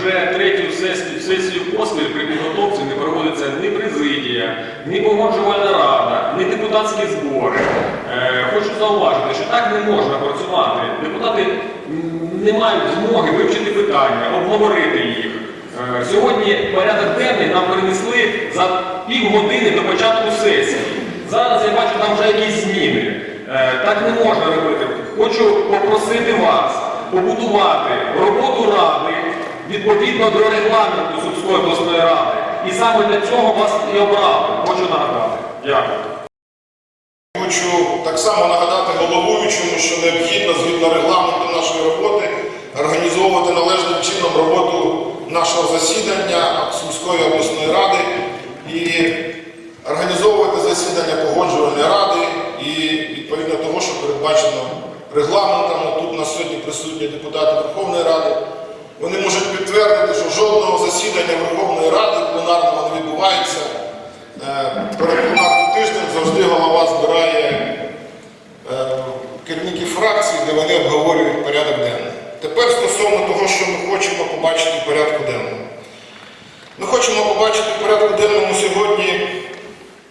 вже третю сесію, сесію поспіль при підготовці не проводиться ні президія, ні погоджувальна рада, ні депутатські збори. Е, хочу зауважити, що так не можна працювати. Депутати не мають змоги вивчити питання, обговорити їх. Е, Сьогодні порядок денний нам перенесли за півгодини до початку сесії. Зараз я бачу там вже якісь зміни. Е, Так не можна робити. Хочу попросити вас побудувати роботу ради відповідно до регламенту Сумської обласної ради. І саме для цього вас і обрали. Хочу нагадати. Дякую. Хочу так само нагадати головуючому, що необхідно згідно регламенту нашої роботи організовувати належним чином роботу нашого засідання Сумської обласної ради і організовувати засідання погоджувальної ради і відповідно того, що передбачено регламентом. Тут у нас сьогодні присутні депутати Верховної Ради. Вони можуть підтвердити, що жодного засідання Верховної Ради пленарного не відбувається. Е, Перед пленарним тижнем завжди голова збирає е, керівників фракцій, де вони обговорюють порядок денний. Тепер стосовно того, що ми хочемо побачити в порядку денному. Ми хочемо побачити в порядку денному сьогодні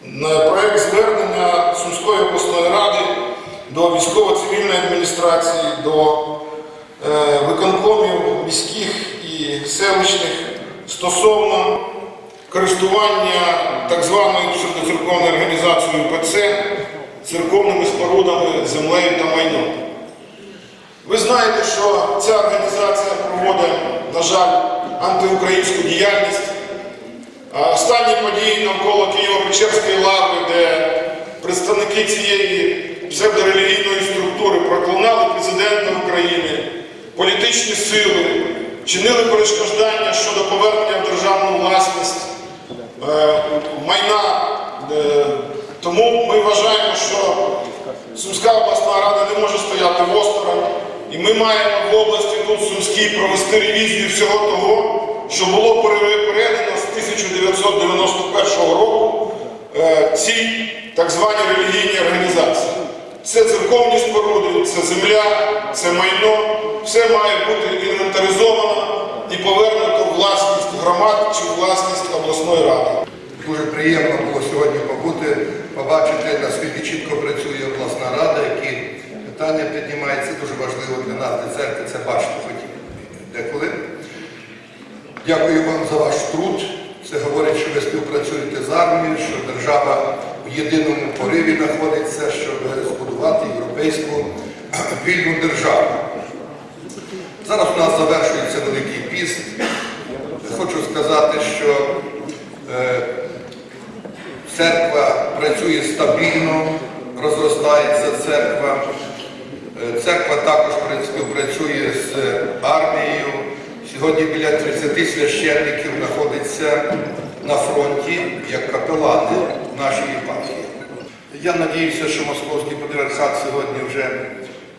на проект звернення Сумської ради до військово-цивільної адміністрації, до е, виконкомів міських і селищних стосовно користування так званою церковною організацією ПЦ церковними спорудами, землею та майном. Ви знаєте, що ця організація проводить, на жаль, антиукраїнську діяльність. Останні події навколо Києво-Печерської лаври, де представники цієї псевдорелігійної структури проклинали президента України, політичні сили, чинили перешкоджання щодо повернення в державну власність е, майна. Е, Тому ми вважаємо, що Сумська обласна рада не може стояти в осторонь, і ми маємо в області тут Сумській провести ревізію всього того, що було пере- передано з 1991 року е, цій так званій релігійній організації. Це церковні споруди, це земля, це майно, все має бути інвентаризовано і повернуто власність громад чи власність обласної ради. Дуже приємно було сьогодні побути, побачити, наскільки чітко працює обласна рада, які питання піднімаються. Дуже важливо для нас, для церкви, це бачити хотів деколи. Дякую вам за ваш труд. Це говорить, що ви співпрацюєте з армією, що держава єдиному пориві знаходиться, щоб збудувати європейську вільну державу. Зараз у нас завершується Великий піст. Хочу сказати, що е, церква працює стабільно, розростається церква. Е, Церква також співпрацює з армією. Сьогодні біля 30 священників знаходиться на фронті як капелани нашої єпархії. Я надіюся, що Московський патріархат сьогодні вже е,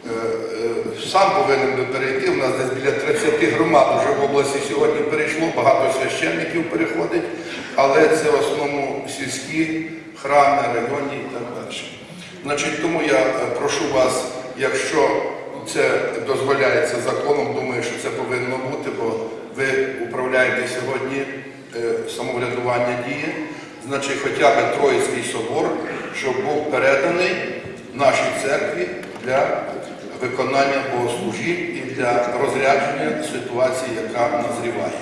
е, сам повинен би перейти. У нас десь біля 30 громад вже в області сьогодні перейшло, багато священників переходить, але це в основному сільські храми, районні і так далі. Значить, тому я прошу вас, якщо це дозволяється законом, думаю, що це повинно бути, управляєте сьогодні е, самоврядування діє, значить хоча б Троїцький собор, щоб був переданий нашій церкві для виконання богослужінь і для розрядження ситуації, яка назріває.